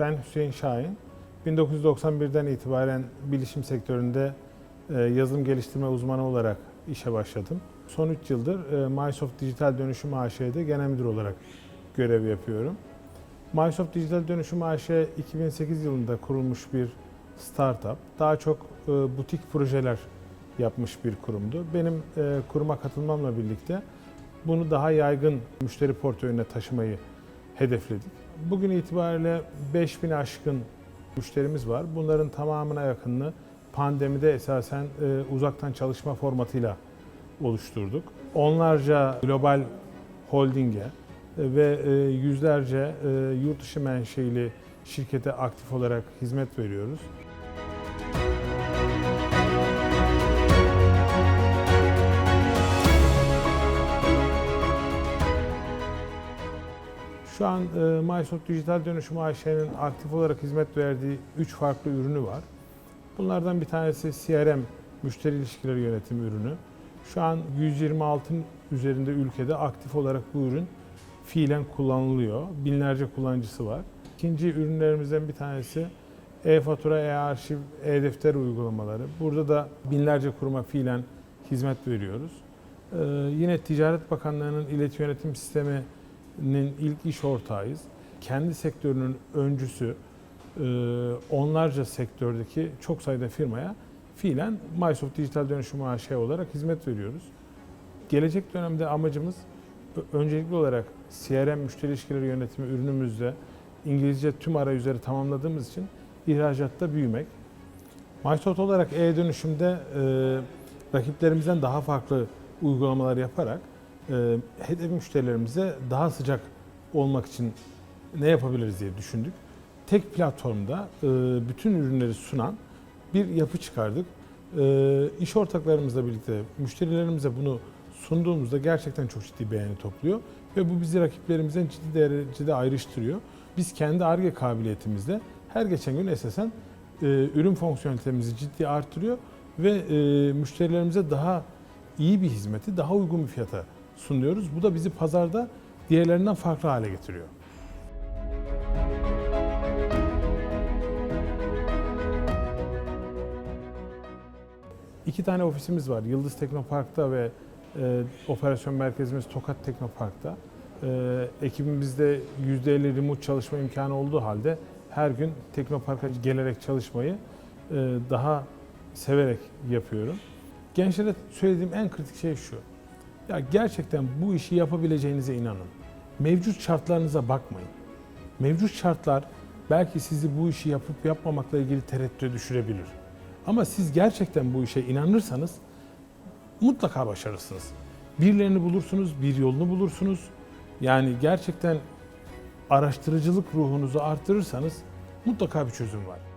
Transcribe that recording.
Ben Hüseyin Şahin. 1991'den itibaren bilişim sektöründe e, yazılım geliştirme uzmanı olarak işe başladım. Son 3 yıldır e, Microsoft Dijital Dönüşüm AŞ'de genel müdür olarak görev yapıyorum. Microsoft Dijital Dönüşüm AŞ 2008 yılında kurulmuş bir startup. Daha çok e, butik projeler yapmış bir kurumdu. Benim e, kuruma katılmamla birlikte bunu daha yaygın müşteri portföyüne taşımayı hedefledik. Bugün itibariyle 5000 aşkın müşterimiz var. Bunların tamamına yakınını pandemide esasen e, uzaktan çalışma formatıyla oluşturduk. Onlarca global holdinge e, ve e, yüzlerce yurt dışı menşeili şirkete aktif olarak hizmet veriyoruz. Şu an e, Microsoft Dijital Dönüşüm AŞ'nin aktif olarak hizmet verdiği 3 farklı ürünü var. Bunlardan bir tanesi CRM, müşteri ilişkileri yönetimi ürünü. Şu an 126 üzerinde ülkede aktif olarak bu ürün fiilen kullanılıyor. Binlerce kullanıcısı var. İkinci ürünlerimizden bir tanesi e-fatura, e-arşiv, e-defter uygulamaları. Burada da binlerce kuruma fiilen hizmet veriyoruz. Ee, yine Ticaret Bakanlığı'nın iletişim yönetim sisteminin ilk iş ortağıyız. Kendi sektörünün öncüsü, e, onlarca sektördeki çok sayıda firmaya fiilen Microsoft Dijital Dönüşüm AŞ olarak hizmet veriyoruz. Gelecek dönemde amacımız öncelikli olarak CRM müşteri ilişkileri yönetimi ürünümüzde İngilizce tüm arayüzleri tamamladığımız için ihracatta büyümek. Microsoft olarak e-dönüşümde e, rakiplerimizden daha farklı uygulamalar yaparak e, hedef müşterilerimize daha sıcak olmak için ne yapabiliriz diye düşündük. Tek platformda e, bütün ürünleri sunan bir yapı çıkardık. E, iş ortaklarımızla birlikte müşterilerimize bunu sunduğumuzda gerçekten çok ciddi beğeni topluyor ve bu bizi rakiplerimizden ciddi derecede ayrıştırıyor. Biz kendi ARGE kabiliyetimizle her geçen gün esasen e, ürün fonksiyonelitemizi ciddi arttırıyor ve müşterilerimize daha iyi bir hizmeti daha uygun bir fiyata sunuyoruz. Bu da bizi pazarda diğerlerinden farklı hale getiriyor. İki tane ofisimiz var. Yıldız Teknopark'ta ve e, operasyon merkezimiz Tokat Teknopark'ta. E, ekibimizde %50 remote çalışma imkanı olduğu halde her gün Teknopark'a gelerek çalışmayı e, daha severek yapıyorum. Gençlere söylediğim en kritik şey şu. Ya gerçekten bu işi yapabileceğinize inanın. Mevcut şartlarınıza bakmayın. Mevcut şartlar belki sizi bu işi yapıp yapmamakla ilgili tereddüte düşürebilir. Ama siz gerçekten bu işe inanırsanız mutlaka başarırsınız. Birilerini bulursunuz, bir yolunu bulursunuz. Yani gerçekten araştırıcılık ruhunuzu arttırırsanız mutlaka bir çözüm var.